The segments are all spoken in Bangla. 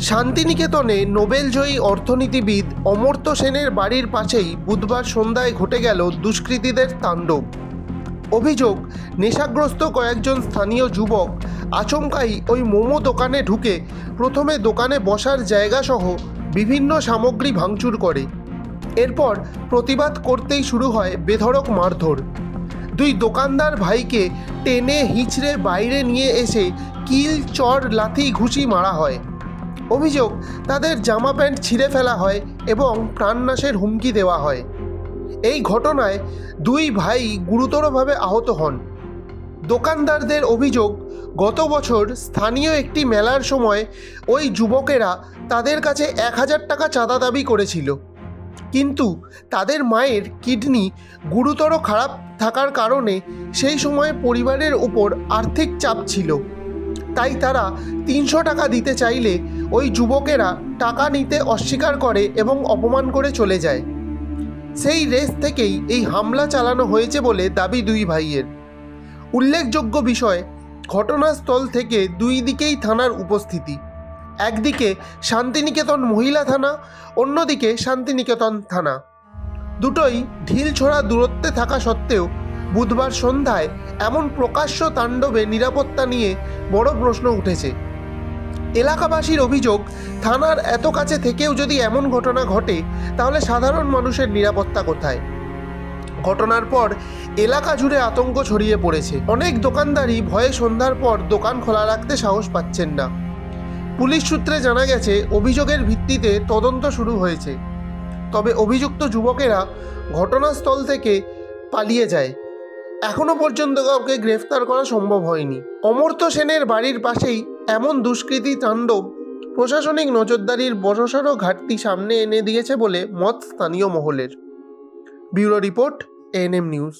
শান্তিনিকেতনে নোবেলজয়ী অর্থনীতিবিদ অমর্ত্য সেনের বাড়ির পাশেই বুধবার সন্ধ্যায় ঘটে গেল দুষ্কৃতীদের তাণ্ডব। অভিযোগ, নেশাগ্রস্ত কয়েকজন স্থানীয় যুবক আচমকাই ওই মোমো দোকানে ঢুকে প্রথমে দোকানে বসার জায়গাসহ বিভিন্ন সামগ্রী ভাঙচুর করে। এরপর প্রতিবাদ করতেই শুরু হয় বেধড়ক মারধর। দুই দোকানদার ভাইকে টেনে হিঁচড়ে বাইরে নিয়ে এসে কিল, চর, লাথি, ঘুষি মারা হয়। অভিযোগ, তাদের জামা প্যান্ট ছিঁড়ে ফেলা হয় এবং প্রাণনাশের হুমকি দেওয়া হয়। এই ঘটনায় দুই ভাই গুরুতরভাবে আহত হন। দোকানদারদের অভিযোগ, গত বছর স্থানীয় একটি মেলার সময় ওই যুবকেরা তাদের কাছে এক হাজার টাকা চাঁদা দাবি করেছিল। কিন্তু তাদের মায়ের কিডনি গুরুতর খারাপ থাকার কারণে সেই সময় পরিবারের উপর আর্থিক চাপ ছিল। তাই তারা তিনশো টাকা দিতে চাইলে ওই যুবকেরা টাকা নিতে অস্বীকার করে এবং অপমান করে চলে যায়। সেই রেস থেকেই এই হামলা চালানো হয়েছে বলে দাবি দুই ভাইয়ের। উল্লেখযোগ্য বিষয়, ঘটনাস্থল থেকে দুই দিকেই থানার উপস্থিতি। একদিকে শান্তিনিকেতন মহিলা থানা, অন্যদিকে শান্তিনিকেতন থানা। দুটোই ঢিল ছোড়া দূরত্বে থাকা সত্ত্বেও বুধবার সন্ধ্যায় এমন প্রকাশ্য তাণ্ডবে নিরাপত্তা নিয়ে বড় প্রশ্ন উঠেছে। এলাকাবাসীর অভিযোগ, থানার এত কাছে থেকেও যদি এমন ঘটনা ঘটে, তাহলে সাধারণ মানুষের নিরাপত্তা কোথায়? ঘটনার পর এলাকা জুড়ে আতঙ্ক ছড়িয়ে পড়েছে। অনেক দোকানদারই ভয়ে সন্ধ্যার পর দোকান খোলা রাখতে সাহস পাচ্ছেন না। পুলিশ সূত্রে জানা গেছে, অভিযোগের ভিত্তিতে তদন্ত শুরু হয়েছে। তবে অভিযুক্ত যুবকেরা ঘটনাস্থল থেকে পালিয়ে যায়। এখনও পর্যন্ত কাউকে গ্রেফতার করা সম্ভব হয়নি। অমর্ত্য সেনের বাড়ির পাশেই এমন দুষ্কৃতি তাণ্ডব প্রশাসনিক নজরদারির বড়সড় ঘাটতি সামনে এনে দিয়েছে বলে মত স্থানীয় মহলের। ব্যুরো রিপোর্ট এএনএম নিউজ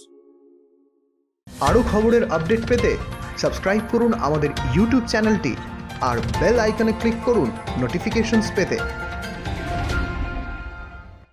আরও খবরের আপডেট পেতে সাবস্ক্রাইব করুন আমাদের ইউটিউব চ্যানেলটি আর বেল আইকনে ক্লিক করুন নোটিফিকেশনস পেতে।